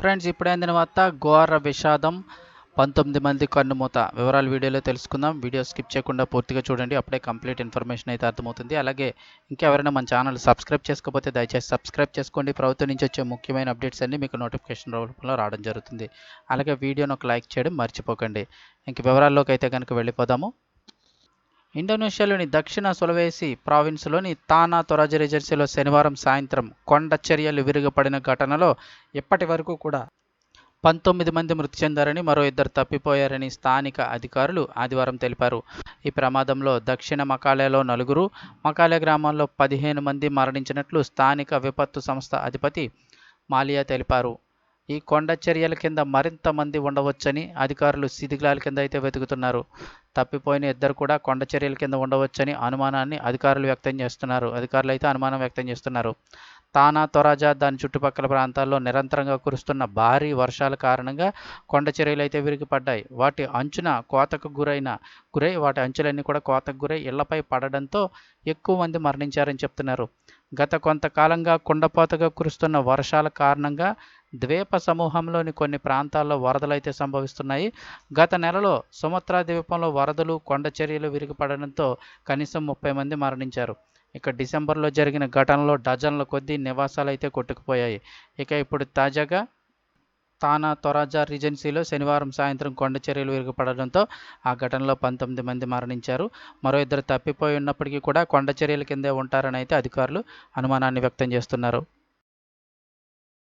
Friends ఇప్పుడైన తర్వాత ఘోర విషాదం. పంతొమ్మిది మంది కన్నుమూత వివరాలు వీడియోలో తెలుసుకుందాం. వీడియో స్కిప్ చేయకుండా పూర్తిగా చూడండి. అప్పుడే కంప్లీట్ ఇన్ఫర్మేషన్ అయితే అర్థమవుతుంది. అలాగే ఇంకెవరైనా మన ఛానల్ సబ్స్క్రైబ్ చేసుకోకపోతే దయచేసి సబ్స్క్రైబ్ చేసుకోండి. ప్రభుత్వం నుంచి వచ్చే ముఖ్యమైన అప్డేట్స్ అన్నీ మీకు నోటిఫికేషన్ రూపంలో రావడం జరుగుతుంది. అలాగే వీడియోను ఒక లైక్ చేయడం మర్చిపోకండి. ఇంక వివరాల్లోకి అయితే కనుక వెళ్ళిపోదాము. ఇండోనేషియాలోని దక్షిణ సులవేసి ప్రావిన్స్లోని తానా తొరాజ్ ఏజెన్సీలో శనివారం సాయంత్రం కొండ చర్యలు విరిగపడిన ఘటనలో ఇప్పటి వరకు కూడా పంతొమ్మిది మంది మృతి చెందారని మరో ఇద్దరు తప్పిపోయారని స్థానిక అధికారులు ఆదివారం తెలిపారు. ఈ ప్రమాదంలో దక్షిణ మకాలేలో నలుగురు మకాలే గ్రామంలో పదిహేను మంది మరణించినట్లు స్థానిక విపత్తు సంస్థ అధిపతి మాలియా తెలిపారు. ఈ కొండ చర్యల కింద మరింత మంది ఉండవచ్చని అధికారులు శిథిలాల కింద అయితే వెతుకుతున్నారు. తప్పిపోయిన ఇద్దరు కూడా కొండ చర్యల కింద ఉండవచ్చని అనుమానాన్ని అధికారులు వ్యక్తం చేస్తున్నారు. అధికారులు అయితే అనుమానం వ్యక్తం చేస్తున్నారు. తానా తొరాజా దాని చుట్టుపక్కల ప్రాంతాల్లో నిరంతరంగా కురుస్తున్న భారీ వర్షాల కారణంగా కొండ చర్యలు అయితే విరిగిపడ్డాయి. వాటి అంచున కోతకు గురైన గురై వాటి అంచులన్నీ కూడా కోతకు గురై ఇళ్ళపై పడడంతో ఎక్కువ మంది మరణించారని చెప్తున్నారు. గత కొంతకాలంగా కుండపోతగా కురుస్తున్న వర్షాల కారణంగా ద్వీప సమూహంలోని కొన్ని ప్రాంతాల్లో వరదలైతే సంభవిస్తున్నాయి. గత నెలలో సుమత్రా ద్వీపంలో వరదలు కొండ చర్యలు విరిగిపడడంతో కనీసం ముప్పై మంది మరణించారు. ఇక డిసెంబర్లో జరిగిన ఘటనలో డజన్ల కొద్దీ నివాసాలు అయితే కొట్టుకుపోయాయి. ఇక ఇప్పుడు తాజాగా తానా తొరాజా రీజెన్సీలో శనివారం సాయంత్రం కొండ చర్యలు విరిగిపడడంతో ఆ ఘటనలో పంతొమ్మిది మంది మరణించారు. మరో ఇద్దరు తప్పిపోయి ఉన్నప్పటికీ కూడా కొండ చర్యల కిందే ఉంటారని అయితే అధికారులు అనుమానాన్ని వ్యక్తం చేస్తున్నారు.